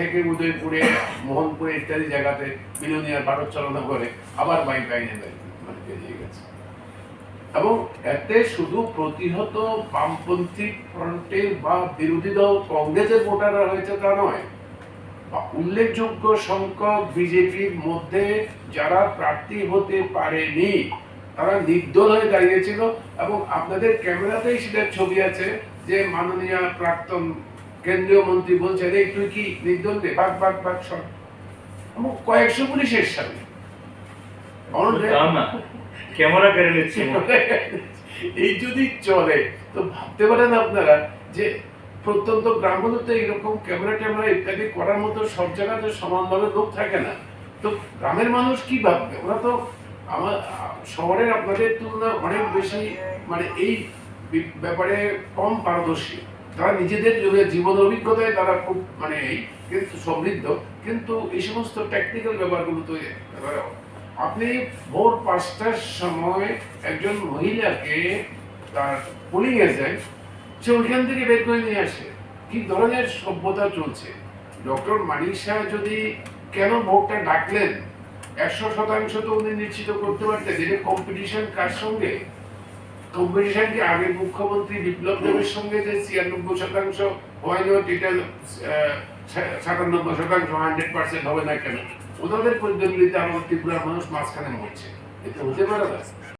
থেকে উদয়পুরে, মোহনপুরে ইত্যাদি জায়গাতে বিলোনিয়ার ভারত চালনা করে, আবার বাইক আইনে মানে বেরিয়ে গেছে। এবং এতে শুধু প্রতিহত বামপন্থী ফ্রন্টের বা বিরোধী দল কংগ্রেসের ভোটাররা হয়েছে তা নয় উল্লেখযোগ্য সংখ্যক বিজেপির মধ্যে যারা প্রার্থী হতে পারেনি, তারা নির্দল হয়ে দাঁড়িয়েছিল। এবং আপনাদের ক্যামেরাতেই সেটার ছবি আছে যে মাননীয় প্রাক্তন কেন্দ্রীয় মন্ত্রী বলছেন এই তুই কি নির্দল দে বাক বাক বাক সব। কয়েকশো পুলিশের সামনে। তাও না ক্যামেরা কেড়ে নিচ্ছে। এই যদি চলে তো ভাবতে পারেন আপনারা যে প্রত্যন্ত গ্রামগুলোতে এরকম ক্যামেরা ট্যামেরা ইত্যাদি করার মতো সব জায়গাতে সমানভাবে লোক থাকে না। তো গ্রামের মানুষ কি ভাববে? ওরা তো আমার শহরের আপনাদের তুলনায় অনেক বেশি মানে এই ব্যাপারে কম পারদর্শী। তারা নিজেদের জীবন অভিজ্ঞতায় তারা খুব মানে কিন্তু সমৃদ্ধ, কিন্তু এই সমস্ত টেকনিক্যাল ব্যাপারগুলো তো আপনি ভোর পাঁচটার সময় একজন মহিলাকে তার পুলিং এজেন্ট সে ওইখান থেকে বের করে নিয়ে আসে। কি ধরনের সভ্যতা চলছে? ডক্টর শাহ যদি কেন ভোটটা ডাকলেন? একশো শতাংশ তো উনি নিশ্চিত করতে পারতেন এটা কম্পিটিশন কার সঙ্গে? কম্পিটিশন কি আগের মুখ্যমন্ত্রী বিপ্লব দেবের সঙ্গে যে ছিয়ানব্বই শতাংশ হয় না এটা সাতানব্বই শতাংশ হান্ড্রেড পার্সেন্ট হবে না কেন? ওদের প্রতিদ্বন্দ্বিতা আমার ত্রিপুরার মানুষ মাঝখানে মরছে। এটা হতে পারে না?